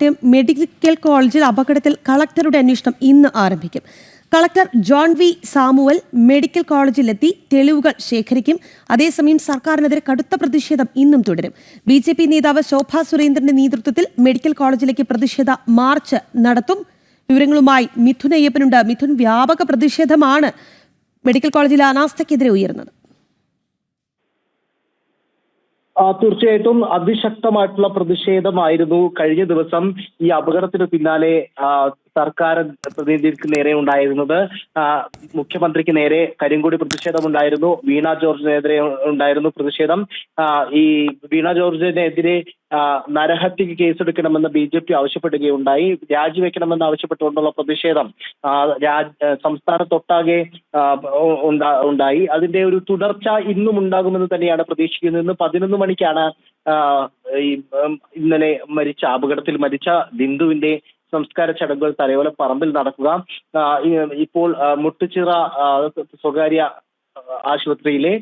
Kottayam medical കോളേജിൽ അപകടത്തിൽ കളക്ടറുടെ അന്വേഷണം ഇന്ന് ആരംഭിക്കും. Collector John V Samuel medical കോളേജിലെത്തി തെളിവുകൾ ശേഖരിക്കും. അതേസമയം സർക്കാരിനെതിരെ കടുത്ത പ്രതിഷേധം ഇന്നും തുടരും. ബി ജെ പി നേതാവ് ശോഭാ സുരേന്ദ്രന്റെ നേതൃത്വത്തിൽ മെഡിക്കൽ കോളേജിലേക്ക് പ്രതിഷേധ മാർച്ച് നടത്തും. വിവരങ്ങളുമായി മിഥുൻ അയ്യപ്പനുണ്ട്. മിഥുൻ വ്യാപക പ്രതിഷേധമാണ് മെഡിക്കൽ കോളേജിലെ അനാസ്ഥയ്ക്കെതിരെ ഉയർന്നത് ആ, തീർച്ചയായിട്ടും അതിശക്തമായിട്ടുള്ള പ്രതിഷേധമായിരുന്നു കഴിഞ്ഞ ദിവസം ഈ അപകടത്തിന് പിന്നാലെ സർക്കാർ പ്രതിനിധിക്ക് നേരെ ഉണ്ടായിരുന്നത് മുഖ്യമന്ത്രിക്ക് നേരെ കരിങ്കുടി പ്രതിഷേധം ഉണ്ടായിരുന്നു വീണ ജോർജിനെതിരെ ഉണ്ടായിരുന്നു പ്രതിഷേധം. ഈ വീണ ജോർജിനെതിരെ നരഹത്യക്ക് കേസെടുക്കണമെന്ന് ബി ജെ പി ആവശ്യപ്പെടുകയുണ്ടായി. രാജിവെക്കണമെന്ന് ആവശ്യപ്പെട്ടുകൊണ്ടുള്ള പ്രതിഷേധം സംസ്ഥാനത്തൊട്ടാകെ ഉണ്ടായി. അതിന്റെ ഒരു തുടർച്ച ഇന്നും ഉണ്ടാകുമെന്ന് തന്നെയാണ് പ്രതീക്ഷിക്കുന്നത്. ഇന്ന് പതിനൊന്ന് മണിക്കാണ് ഇന്നലെ മരിച്ച അപകടത്തിൽ മരിച്ച ബിന്ദുവിന്റെ സംസ്കാര ചടങ്ങുകൾ തലയോല പറമ്പിൽ നടക്കുക. ഇപ്പോൾ മുട്ടുചിറ സ്വകാര്യ ആശുപത്രിയിലെ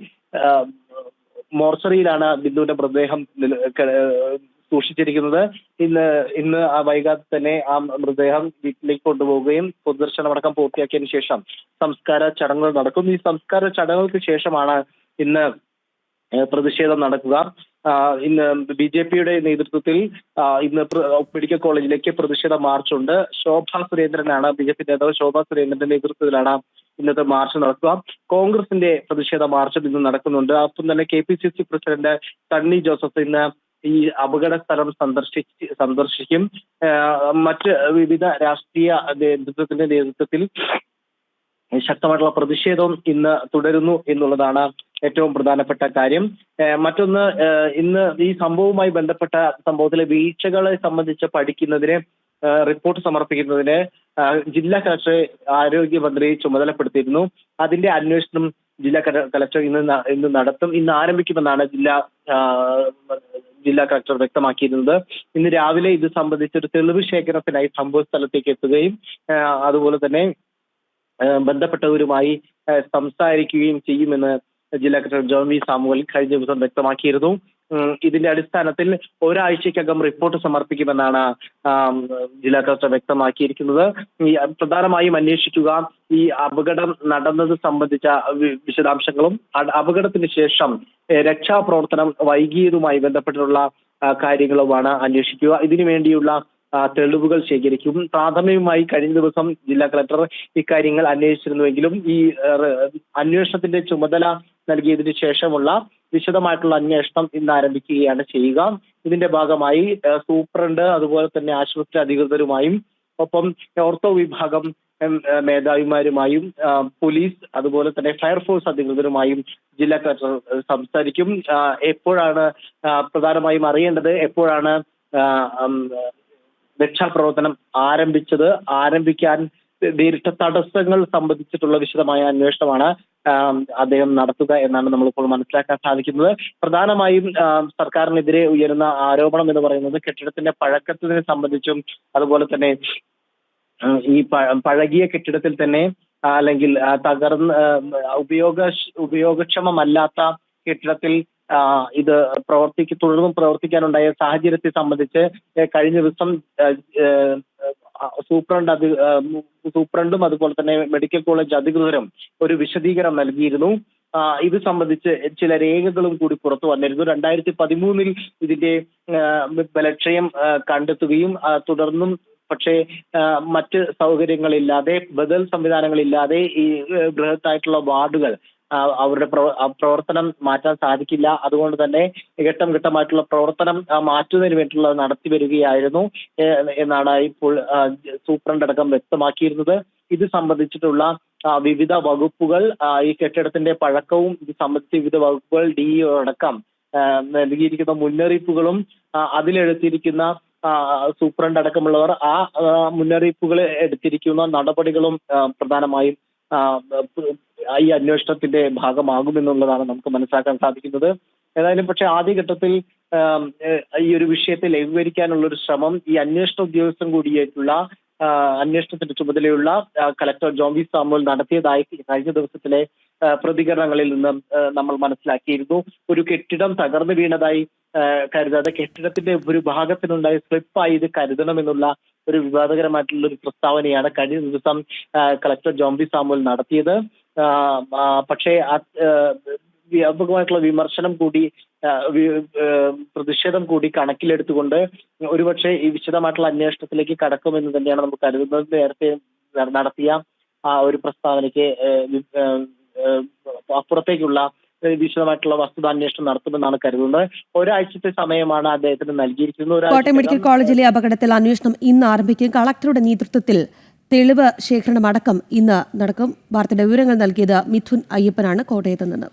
മോർച്ചറിയിലാണ് ബിന്ദുവിന്റെ മൃതദേഹം സൂക്ഷിച്ചിരിക്കുന്നത്. ഇന്ന് ഇന്ന് ആ വൈകാതെ തന്നെ ആ മൃതദേഹം വീട്ടിലേക്ക് കൊണ്ടുപോവുകയും പൊതുദർശനമടക്കം പൂർത്തിയാക്കിയതിനു ശേഷം സംസ്കാര ചടങ്ങുകൾ നടക്കും. ഈ സംസ്കാര ചടങ്ങുകൾക്ക് ശേഷമാണ് ഇന്ന് പ്രതിഷേധം നടക്കുക. ഇന്ന് ബി ജെ പിയുടെ നേതൃത്വത്തിൽ ഇന്ന് മെഡിക്കൽ കോളേജിലേക്ക് പ്രതിഷേധ മാർച്ചുണ്ട്. ശോഭാ സുരേന്ദ്രനാണ് ബി ജെ പി നേതാവ്. ശോഭ സുരേന്ദ്രന്റെ നേതൃത്വത്തിലാണ് ഇന്നത്തെ മാർച്ച് നടക്കുക. കോൺഗ്രസിന്റെ പ്രതിഷേധ മാർച്ചും ഇന്ന് നടക്കുന്നുണ്ട്. ഒപ്പം തന്നെ K P C C president Sunny Joseph ഇന്ന് ഈ അപകട സ്ഥലം സന്ദർശിച്ച് സന്ദർശിക്കും. മറ്റ് വിവിധ രാഷ്ട്രീയ നേതൃത്വത്തിന്റെ നേതൃത്വത്തിൽ ശക്തമായിട്ടുള്ള പ്രതിഷേധവും ഇന്ന് തുടരുന്നു എന്നുള്ളതാണ് ഏറ്റവും പ്രധാനപ്പെട്ട കാര്യം. മറ്റൊന്ന് ഇന്ന് ഈ സംഭവവുമായി ബന്ധപ്പെട്ട സംഭവത്തിലെ വീഴ്ചകളെ സംബന്ധിച്ച് പഠിക്കുന്നതിന് റിപ്പോർട്ട് സമർപ്പിക്കുന്നതിന് ജില്ലാ കലക്ടറെ ആരോഗ്യമന്ത്രി ചുമതലപ്പെടുത്തിയിരുന്നു. അതിന്റെ അന്വേഷണം ജില്ലാ കലക്ടർ ഇന്ന് ഇന്ന് നടത്തും. ഇന്ന് ആരംഭിക്കുമെന്നാണ് ജില്ലാ ജില്ലാ കളക്ടർ വ്യക്തമാക്കിയിരുന്നത്. ഇന്ന് രാവിലെ ഇത് സംബന്ധിച്ച് ഒരു തെളിവ് ശേഖരണത്തിനായി സംഭവ സ്ഥലത്തേക്ക് എത്തുകയും അതുപോലെ തന്നെ ബന്ധപ്പെട്ടവരുമായി സംസാരിക്കുകയും ചെയ്യുമെന്ന് ജില്ലാ കലക്ടർ വി സാമുവൽ കഴിഞ്ഞ ദിവസം വ്യക്തമാക്കിയിരുന്നു. ഇതിന്റെ അടിസ്ഥാനത്തിൽ ഒരാഴ്ചക്കകം റിപ്പോർട്ട് സമർപ്പിക്കുമെന്നാണ് ജില്ലാ കളക്ടർ വ്യക്തമാക്കിയിരിക്കുന്നത്. പ്രധാനമായും അന്വേഷിക്കുക ഈ അപകടം നടന്നത് സംബന്ധിച്ച വിശദാംശങ്ങളും അപകടത്തിന് ശേഷം രക്ഷാപ്രവർത്തനം വൈകിയതുമായി ബന്ധപ്പെട്ടിട്ടുള്ള കാര്യങ്ങളുമാണ് അന്വേഷിക്കുക. ഇതിനു വേണ്ടിയുള്ള തെളിവുകൾ ശേഖരിക്കും. പ്രാഥമികമായി കഴിഞ്ഞ ദിവസം ജില്ലാ കളക്ടർ ഇക്കാര്യങ്ങൾ അന്വേഷിച്ചിരുന്നുവെങ്കിലും ഈ അന്വേഷണത്തിന്റെ ചുമതല നൽകിയതിനു ശേഷമുള്ള വിശദമായിട്ടുള്ള അന്വേഷണം ഇന്ന് ആരംഭിക്കുകയാണ് ചെയ്യുക. ഇതിന്റെ ഭാഗമായി സൂപ്രണ്ട് അതുപോലെ തന്നെ ആശുപത്രി അധികൃതരുമായും ഒപ്പം ഓർത്തോ വിഭാഗം മേധാവിമാരുമായും പോലീസ് അതുപോലെ തന്നെ ഫയർഫോഴ്സ് അധികൃതരുമായും ജില്ലാ കളക്ടർ സംസാരിക്കും. എപ്പോഴാണ് പ്രധാനമായും അറിയേണ്ടത് എപ്പോഴാണ് രക്ഷാപ്രവർത്തനം ആരംഭിച്ചത്? ആരംഭിക്കാൻ നേരിട്ട തടസ്സങ്ങൾ സംബന്ധിച്ചിട്ടുള്ള വിശദമായ അന്വേഷണമാണ് അദ്ദേഹം നടത്തുക എന്നാണ് നമ്മളിപ്പോൾ മനസ്സിലാക്കാൻ സാധിക്കുന്നത്. പ്രധാനമായും സർക്കാരിനെതിരെ ഉയരുന്ന ആരോപണം എന്ന് പറയുന്നത് കെട്ടിടത്തിന്റെ പഴക്കത്തിനെ സംബന്ധിച്ചും അതുപോലെ തന്നെ ഈ പഴകിയ കെട്ടിടത്തിൽ തന്നെ അല്ലെങ്കിൽ തകർന്ന് ഉപയോഗ ഉപയോഗക്ഷമമല്ലാത്ത കെട്ടിടത്തിൽ ഇത് പ്രവർത്തിക്ക് തുടർന്നും പ്രവർത്തിക്കാനുണ്ടായ സാഹചര്യത്തെ സംബന്ധിച്ച് കഴിഞ്ഞ ദിവസം സൂപ്രണ്ട് അത് സൂപ്രണ്ടും അതുപോലെ തന്നെ മെഡിക്കൽ കോളേജ് അധികൃതരും ഒരു വിശദീകരണം നൽകിയിരുന്നു. ഇത് സംബന്ധിച്ച് ചില രേഖകളും കൂടി പുറത്തു വന്നിരുന്നു. രണ്ടായിരത്തി പതിമൂന്നിൽ ഇതിന്റെ ബലക്ഷയം കണ്ടെത്തുകയും തുടർന്നും പക്ഷേ മറ്റ് സൗകര്യങ്ങളില്ലാതെ ബദൽ സംവിധാനങ്ങളില്ലാതെ ഈ ബൃഹത്തായിട്ടുള്ള വാർഡുകൾ അവരുടെ പ്രവ- പ്രവർത്തനം മാറ്റാൻ സാധിക്കില്ല. അതുകൊണ്ട് തന്നെ ഘട്ടം ഘട്ടമായിട്ടുള്ള പ്രവർത്തനം മാറ്റുന്നതിന് വേണ്ടിയിട്ടുള്ള നടത്തി വരികയായിരുന്നു എന്നാണ് ഇപ്പോൾ സൂപ്രണ്ട് അടക്കം വ്യക്തമാക്കിയിരുന്നത്. ഇത് സംബന്ധിച്ചിട്ടുള്ള വിവിധ വകുപ്പുകൾ ഈ കെട്ടിടത്തിന്റെ പഴക്കവും ഇത് സംബന്ധിച്ച വിവിധ വകുപ്പുകൾ ഡി അടക്കം നൽകിയിരിക്കുന്ന മുന്നറിയിപ്പുകളും അതിലെടുത്തിരിക്കുന്ന സൂപ്രണ്ട് അടക്കമുള്ളവർ ആ മുന്നറിയിപ്പുകൾ എടുത്തിരിക്കുന്ന നടപടികളും പ്രധാനമായും ഈ അന്വേഷണത്തിന്റെ ഭാഗമാകുമെന്നുള്ളതാണ് നമുക്ക് മനസ്സിലാക്കാൻ സാധിക്കുന്നത്. ഏതായാലും പക്ഷെ ആദ്യഘട്ടത്തിൽ ഈ ഒരു വിഷയത്തെ ലഘൂകരിക്കാനുള്ള ഒരു ശ്രമം ഈ അന്വേഷണ ഉദ്യോഗസ്ഥൻ കൂടിയായിട്ടുള്ള അന്വേഷണത്തിന്റെ ചുമതലയുള്ള കലക്ടർ ജോൺ വി സാമുവൽ നടത്തിയതായി കഴിഞ്ഞ ദിവസത്തിലെ പ്രതികരണങ്ങളിൽ നിന്ന് നമ്മൾ മനസ്സിലാക്കിയിരുന്നു. ഒരു കെട്ടിടം തകർന്നു വീണതായി കരുതാതെ കെട്ടിടത്തിന്റെ ഒരു ഭാഗത്തിനുണ്ടായ സ്ലിപ്പായി ഇത് കരുതണമെന്നുള്ള ഒരു വിവാദകരമായിട്ടുള്ള ഒരു പ്രസ്താവനയാണ് കഴിഞ്ഞ ദിവസം കളക്ടർ ജോംബി സാമുൽ നടത്തിയത്. പക്ഷേ വ്യാപകമായിട്ടുള്ള വിമർശനം കൂടി പ്രതിഷേധം കൂടി കണക്കിലെടുത്തുകൊണ്ട് ഒരുപക്ഷെ ഈ വിശദമായിട്ടുള്ള അന്വേഷണത്തിലേക്ക് കടക്കുമെന്ന് തന്നെയാണ് നമുക്ക് കരുതുന്നത്. നേരത്തെ നടത്തിയ ആ ഒരു പ്രസ്താവനയ്ക്ക് അപ്പുറത്തേക്കുള്ള വിശദമായിട്ടുള്ള വസ്തുതാന്വേഷണം നടത്തുമെന്നാണ് കരുതുന്നത്. ഒരാഴ്ചത്തെ സമയമാണ് അദ്ദേഹത്തിന് നൽകിയിരിക്കുന്നത്. കോട്ടയം മെഡിക്കൽ കോളേജിലെ അപകടത്തിൽ അന്വേഷണം ഇന്ന് ആരംഭിക്കും. കളക്ടറുടെ നേതൃത്വത്തിൽ തെളിവ് ശേഖരണമടക്കം ഇന്ന് നടക്കും. വാർത്തയുടെ വിവരങ്ങൾ നൽകിയത് മിഥുൻ അയ്യപ്പനാണ്. കോട്ടയത്ത് നിന്ന്